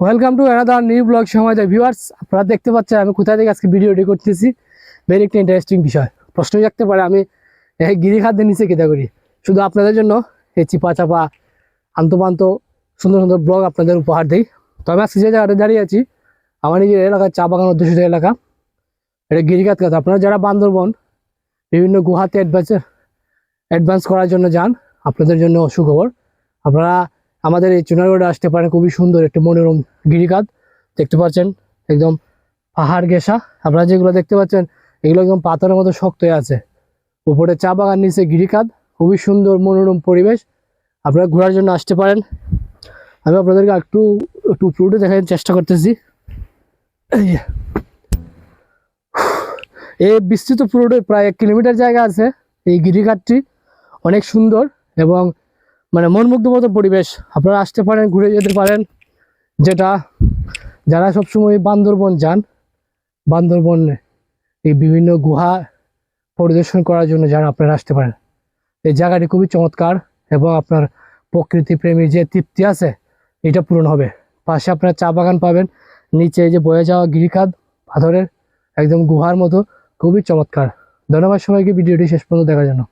Welcome to another new blog সময় দেয় viewers আপনারা দেখতে পাচ্ছেন আমি কোথা থেকে আজকে ভিডিও রেডি করতেছি। ভেরি একটা ইন্টারেস্টিং বিষয়। প্রশ্ন থাকতে পারে, আমি এই গিরিখাদ্যের নিচে কেটে করি। শুধু আপনাদের জন্য এই চিপা চাপা আন্তপান্ত, সুন্দর সুন্দর ব্লগ আপনাদের উপহার দিই। তো আমি আজকে যে জায়গাটা দাঁড়িয়ে আছি, আমার নিজের এলাকার চা বাগান অধ্যুষিত এলাকা। এটা গিরিখাত কথা আপনারা যারা বান্দরবন, বিভিন্ন গুহাতে অ্যাডভান্স অ্যাডভান্স করার জন্য যান, আপনাদের জন্য সুখবর। আপনারা আমাদের এই চুনারগড়ে আসতে পারেন খুবই সুন্দর একটি মনোরম গিরিখাত। দেখতে পাচ্ছেন একদম পাহাড় ঘেঁষা। আপনারা যেগুলো দেখতে পাচ্ছেন, এগুলো একদম পাথরের মতো শক্ত হয়ে আছে। উপরে চা বাগান, নিচে গিরিখাত। খুবই সুন্দর মনোরম পরিবেশ। আপনারা ঘোরার জন্য আসতে পারেন। আমি আপনাদেরকে একটু একটু উপরে দেখার চেষ্টা করতেছি। এই এই বিস্তৃত পুরোটাই প্রায় এক কিলোমিটার জায়গা আছে এই গিরিঘাটটি অনেক সুন্দর এবং মানে মনমুগ্ধ পরিবেশ। আপনারা আসতে পারেন, ঘুরে যেতে পারেন। যেটা যারা সবসময় বান্দরবন যান, বান্দরবন এই বিভিন্ন গুহা পরিদর্শন করার জন্য যারা আপনারা আসতে পারেন। এই জায়গাটি খুবই চমৎকার এবং আপনার প্রকৃতি প্রেমী যে তৃপ্তি আছে, এটা পূরণ হবে। পাশে আপনার চা বাগান পাবেন, নিচে যে বয়ে যাওয়া গিরিখাত পাথরের একদম গুহার মতো, খুবই চমৎকার। ধন্যবাদ সবাইকে, ভিডিওটি শেষ পর্যন্ত দেখার জন্য।